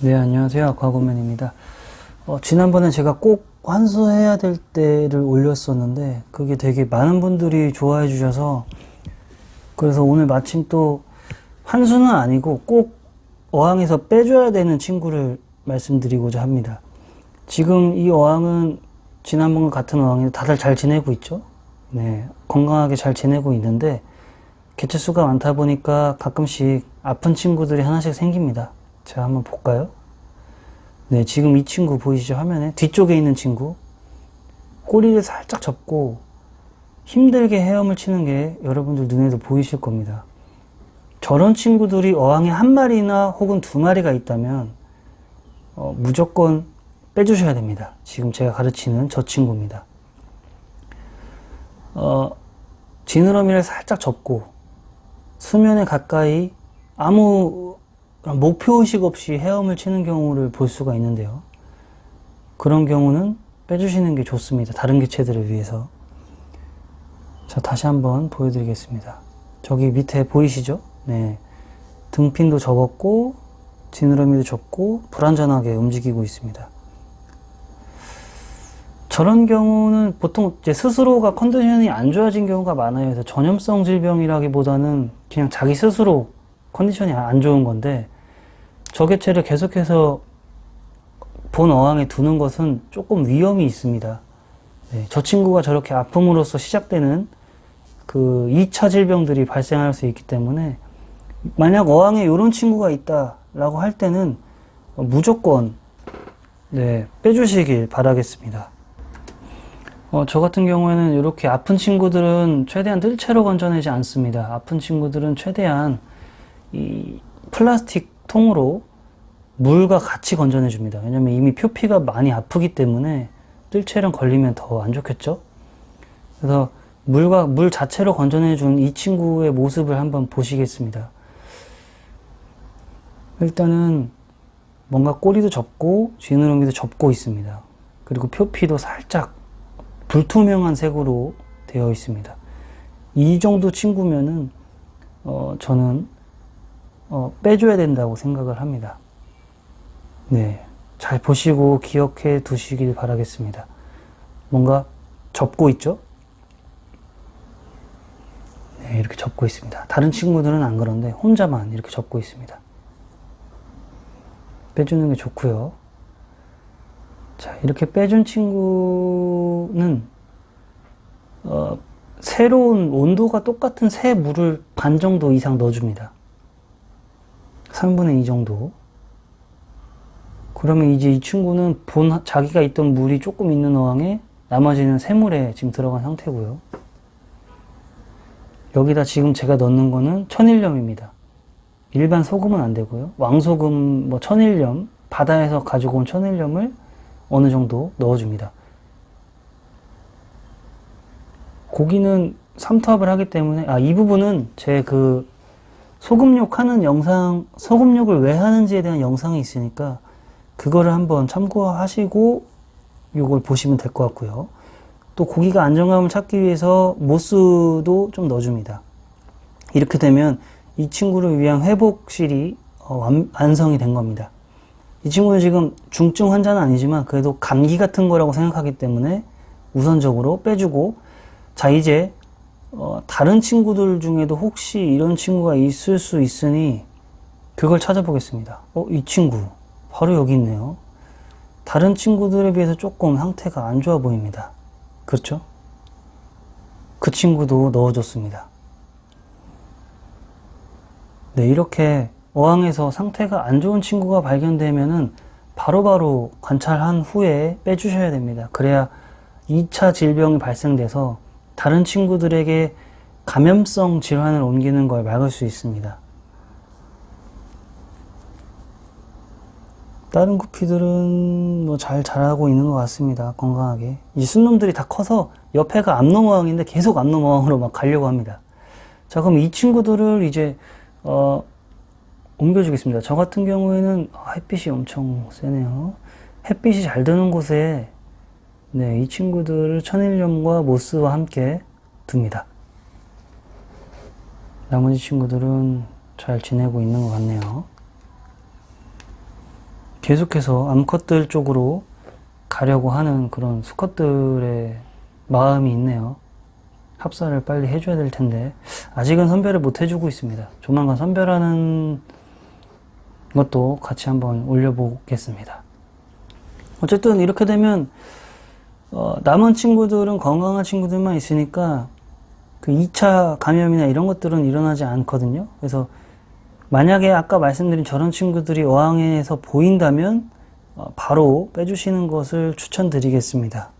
네, 안녕하세요. 과고맨입니다. 어, 지난번에 제가 꼭 환수해야 될 때를 올렸었는데, 그게 되게 많은 분들이 좋아해 주셔서, 그래서 오늘 마침 또 환수는 아니고 꼭 어항에서 빼줘야 되는 친구를 말씀드리고자 합니다. 지금 이 어항은 지난번과 같은 어항인데 다들 잘 지내고 있죠? 네, 건강하게 잘 지내고 있는데, 개체수가 많다 보니까 가끔씩 아픈 친구들이 하나씩 생깁니다. 자, 한번 볼까요? 네, 지금 이 친구 보이시죠? 화면에? 뒤쪽에 있는 친구. 꼬리를 살짝 접고 힘들게 헤엄을 치는 게 여러분들 눈에도 보이실 겁니다. 저런 친구들이 어항에 한 마리나 혹은 두 마리가 있다면 어, 무조건 빼주셔야 됩니다. 지금 제가 가르치는 저 친구입니다. 어, 지느러미를 살짝 접고 수면에 가까이 아무 목표의식 없이 헤엄을 치는 경우를 볼 수가 있는데요. 그런 경우는 빼주시는 게 좋습니다. 다른 개체들을 위해서. 자, 다시 한번 보여드리겠습니다. 저기 밑에 보이시죠? 네. 등핀도 접었고, 지느러미도 접고, 불안전하게 움직이고 있습니다. 저런 경우는 보통 이제 스스로가 컨디션이 안 좋아진 경우가 많아요. 그래서 전염성 질병이라기보다는 그냥 자기 스스로 컨디션이 안 좋은 건데 저 개체를 계속해서 본 어항에 두는 것은 조금 위험이 있습니다. 네, 저 친구가 저렇게 아픔으로써 시작되는 그 2차 질병들이 발생할 수 있기 때문에 만약 어항에 이런 친구가 있다라고 할 때는 무조건 네, 빼주시길 바라겠습니다. 어, 저 같은 경우에는 이렇게 아픈 친구들은 최대한 뜰채로 건져내지 않습니다. 아픈 친구들은 최대한 이 플라스틱 통으로 물과 같이 건져내 줍니다. 왜냐면 이미 표피가 많이 아프기 때문에 뜰채랑 걸리면 더 안 좋겠죠? 그래서 물과 물 자체로 건져내 준 이 친구의 모습을 한번 보시겠습니다. 일단은 뭔가 꼬리도 접고 지느러미도 접고 있습니다. 그리고 표피도 살짝 불투명한 색으로 되어 있습니다. 이 정도 친구면은 어, 저는 어, 빼줘야 된다고 생각을 합니다. 네, 잘 보시고 기억해 두시길 바라겠습니다. 뭔가 접고 있죠? 네, 이렇게 접고 있습니다. 다른 친구들은 안 그런데 혼자만 이렇게 접고 있습니다. 빼주는 게 좋고요. 자, 이렇게 빼준 친구는, 어, 새로운 온도가 똑같은 새 물을 반 정도 이상 넣어줍니다. 3분의 2 정도. 그러면 이제 이 친구는 본, 자기가 있던 물이 조금 있는 어항에 나머지는 새물에 지금 들어간 상태고요. 여기다 지금 제가 넣는 거는 천일염입니다. 일반 소금은 안 되고요. 왕소금, 뭐 천일염, 바다에서 가지고 온 천일염을 어느 정도 넣어줍니다. 고기는 삼투압을 하기 때문에 아 이 부분은 제 그 소금욕 하는 영상 소금욕을 왜 하는지에 대한 영상이 있으니까 그거를 한번 참고하시고 이걸 보시면 될 것 같고요. 또 고기가 안정감을 찾기 위해서 모스도 좀 넣어줍니다. 이렇게 되면 이 친구를 위한 회복실이 어, 완, 완성이 된 겁니다. 이 친구는 지금 중증 환자는 아니지만 그래도 감기 같은 거라고 생각하기 때문에 우선적으로 빼주고 자 이제 어, 다른 친구들 중에도 혹시 이런 친구가 있을 수 있으니 그걸 찾아보겠습니다. 어, 이 친구 바로 여기 있네요. 다른 친구들에 비해서 조금 상태가 안 좋아 보입니다. 그렇죠? 그 친구도 넣어줬습니다. 네, 이렇게 어항에서 상태가 안 좋은 친구가 발견되면은 바로바로 관찰한 후에 빼주셔야 됩니다. 그래야 2차 질병이 발생돼서 다른 친구들에게 감염성 질환을 옮기는 걸 막을 수 있습니다. 다른 구피들은 뭐 잘 자라고 있는 것 같습니다. 건강하게. 이 순놈들이 다 커서 옆에가 암놈어항인데 계속 암놈어항으로 막 가려고 합니다. 자, 그럼 이 친구들을 이제, 어, 옮겨주겠습니다. 저 같은 경우에는 아, 햇빛이 엄청 세네요. 햇빛이 잘 드는 곳에 네, 이 친구들을 천일염과 모스와 함께 둡니다. 나머지 친구들은 잘 지내고 있는 것 같네요. 계속해서 암컷들 쪽으로 가려고 하는 그런 수컷들의 마음이 있네요. 합사를 빨리 해줘야 될 텐데 아직은 선별을 못 해주고 있습니다. 조만간 선별하는 것도 같이 한번 올려보겠습니다. 어쨌든 이렇게 되면 어, 남은 친구들은 건강한 친구들만 있으니까 그 2차 감염이나 이런 것들은 일어나지 않거든요. 그래서 만약에 아까 말씀드린 저런 친구들이 어항에서 보인다면 어, 바로 빼주시는 것을 추천드리겠습니다.